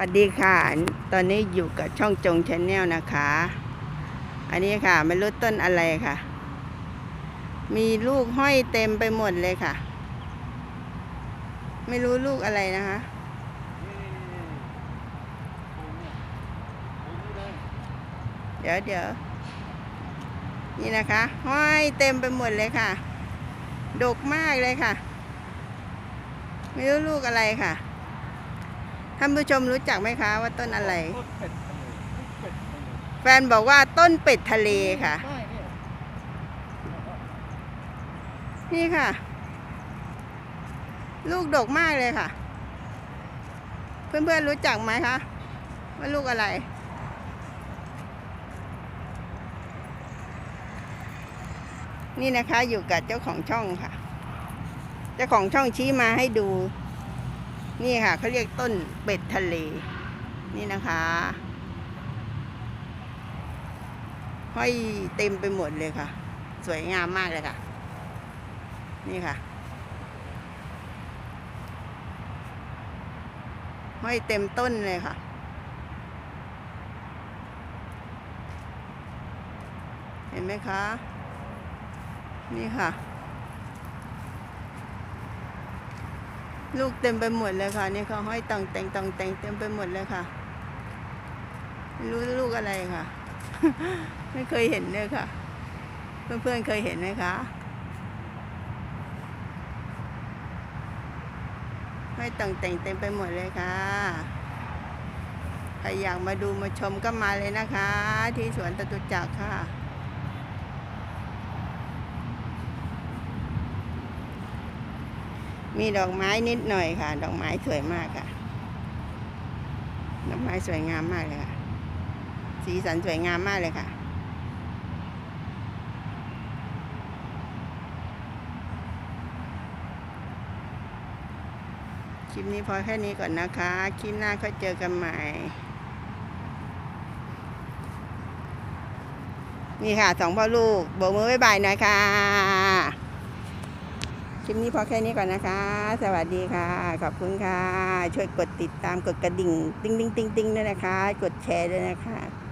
วัสดีค่ะ ตอนนี้อยู่กับช่องจงชาแนลนะคะ อันนี้ค่ะไม่รู้ต้นอะไรค่ะ มีลูกห้อยเต็มไปหมดเลยค่ะ ไม่รู้ลูกอะไรนะคะ เดี๋ยวเดี๋ยวนี่นะคะ ห้อยเต็มไปหมดเลยค่ะ ดกมากเลยค่ะ ไม่รู้ลูกอะไรค่ะ ท่านผู้ชมรู้จักไหมคะว่าต้นอะไร ต้นเป็ดทะเลเป็ดทะเลแฟนบอกว่าต้นเป็ดทะเลค่ะ ใช่เนี่ยนี่ค่ะ ลูกดกมากเลยค่ะ เพื่อนๆรู้จักไหมคะ ว่าลูกอะไร นี่นะคะอยู่กับเจ้าของช่องค่ะ เจ้าของช่องชี้มาให้ดู นี่ค่ะเขาเรียกต้นเป็ดทะเล นี่นะคะห้อยเต็มไปหมดเลยค่ะ สวยงามมากเลยค่ะ นี่ค่ะห้อยเต็มต้นเลยค่ะ เห็นไหมคะ นี่ค่ะ ลูกเต็มไปหมดเลยค่ะ นี่เขาห้อยตังแต่งตังแต่งเต็มไปหมดเลยค่ะไม่รู้ลูกอะไรค่ะ ไม่เคยเห็นเลยค่ะ เพื่อนๆเคยเห็นไหมคะห้อยตังแต่งเต็มไปหมดเลยค่ะใครอยากมาดูมาชมก็มาเลยนะคะ ที่สวนตะตุจักรค่ะ มีดอกไม้นิดหน่อยค่ะ ดอกไม้สวยมากค่ะ ดอกไม้สวยงามมากเลยค่ะ สีสันสวยงามมากเลยค่ะ คลิปนี้พอแค่นี้ก่อนนะคะ คลิปหน้าค่อยเจอกันใหม่ นี่ค่ะสองพ่อลูกโบกมือบ๊ายบายหน่อยค่ะ คลิปนี้พอแค่นี้ก่อนนะคะ สวัสดีค่ะ ขอบคุณค่ะ ช่วยกดติดตามกดกระดิ่ง ติ๊งติ๊งติ๊งติ๊งด้วยนะคะ กดแชร์ด้วยนะคะ